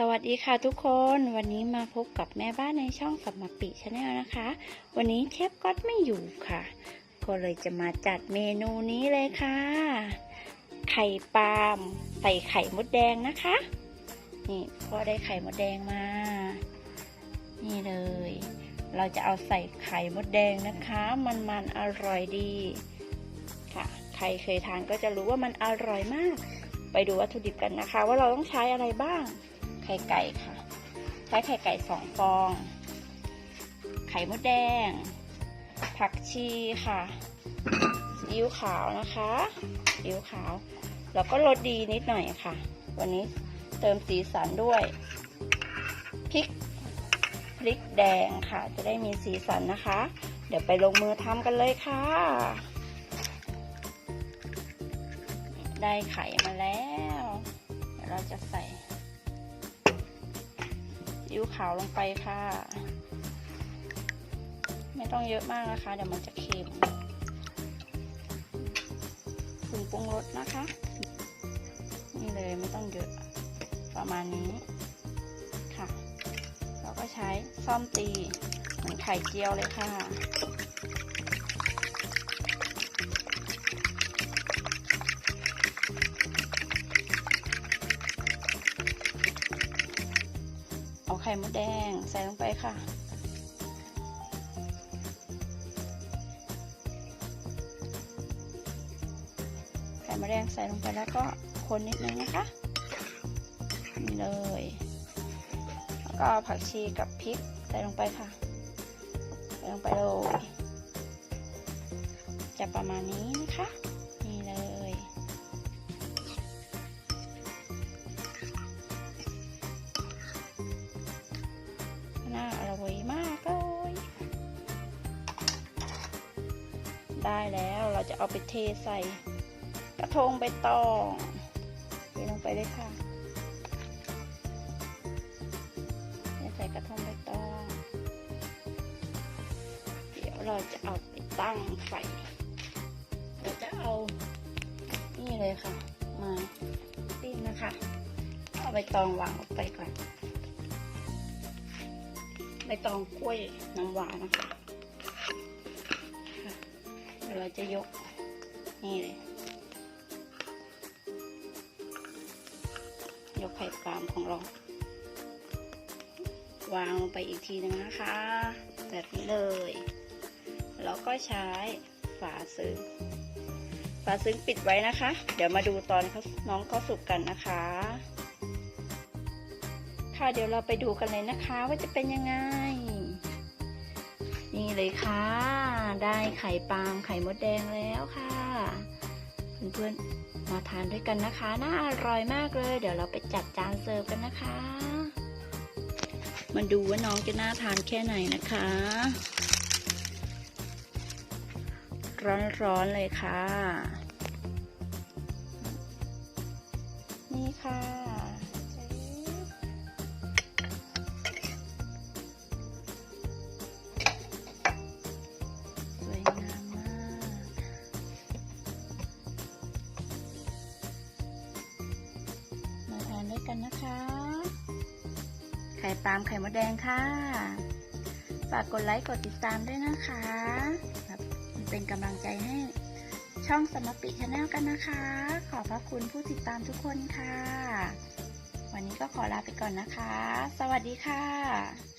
สวัสดีค่ะทุกคนวันนี้มาพบกับแม่บ้านในช่องสัมมาปิชาแนลนะคะ วันนี้เชฟก๊อตไม่อยู่ค่ะ ก็เลยจะมาจัดเมนูนี้เลยค่ะ ไข่ปาล์มใส่ไข่มดแดงนะคะ นี่พ่อได้ไข่มดแดงมา นี่เลย เราจะเอาใส่ไข่มดแดงนะคะ มันมันอร่อยดี ค่ะ ใครเคยทานก็จะรู้ว่ามันอร่อยมาก ไปดูวัตถุดิบกันนะคะ ว่าเราต้องใช้อะไรบ้าง ไข่ไก่ค่ะ ใช้ไข่ไก่สองฟอง ไข่มดแดง ผักชีค่ะซีอิ๊วขาวนะคะซีอิ๊วขาว แล้วก็รสดีนิดหน่อยค่ะ วันนี้เติมสีสันด้วย พริก พริกแดงค่ะ จะได้มีสีสันนะคะ เดี๋ยวไปลงมือทำกันเลยค่ะ ได้ไข่มาแล้ว เดี๋ยวเราจะใส่ อิ๊วขาวลงไปค่ะ ไม่ต้องเยอะมากนะคะ เดี๋ยวมันจะเค็มปรุงปรุงรสนะคะ นี่เลยไม่ต้องเยอะประมาณนี้ค่ะ เราก็ใช้ซ่อมตีเหมือนไข่เจียวเลยค่ะ เอาไข่มดแดงใส่ลงไปค่ะ ไข่มดแดงใส่ลงไปแล้วก็คนนิดนึงนะคะนี่เลย แล้วก็ผักชีกับพริกใส่ลงไปค่ะ ใส่ลงไปเลยจะประมาณนี้นะคะ ได้แล้ว เราจะเอาไปเทใส่ กระทงใบตองเทลงไปเลยค่ะใส่กระทงใบตองเดี๋ยวเราจะเอาไปตั้งไฟเราจะเอานี่เลยค่ะ มาปิ้งนะคะ เอาใบตองวางลงไปก่อนใบตองกล้วยน้ำหวานนะคะ ยวเราจะยก นี่เลย ยกไข่ปลามของเรา วางลงไปอีกทีหนึงนะคะ แบบนี้เลย แล้วก็ใช้ฝาซึ้งฝาซึ้งปิดไว้นะคะ เดี๋ยวมาดูตอนน้องเขาสุกกันนะคะ ค่ะเดี๋ยวเราไปดูกันเลยนะคะว่าจะเป็นยังไง นี่เลยค่ะ ได้ไข่ปาล์มไข่มดแดงแล้วค่ะ เพื่อนๆ มาทานด้วยกันนะคะ น่าอร่อยมากเลย เดี๋ยวเราไปจัดจานเสิร์ฟกันนะคะ มาดูว่าน้องจะน่าทานแค่ไหนนะคะ ร้อนๆเลยค่ะ นี่ค่ะ วยกันนะคะ ไข่ปาล์มไข่มดแดงค่ะ ฝากกดไลค์กดติดตามด้วยนะคะครับเป็นกำลังใจให้ช่องสมปิชาแนลกันนะคะ ขอบพระคุณผู้ติดตามทุกคนค่ะ วันนี้ก็ขอลาไปก่อนนะคะ สวัสดีค่ะ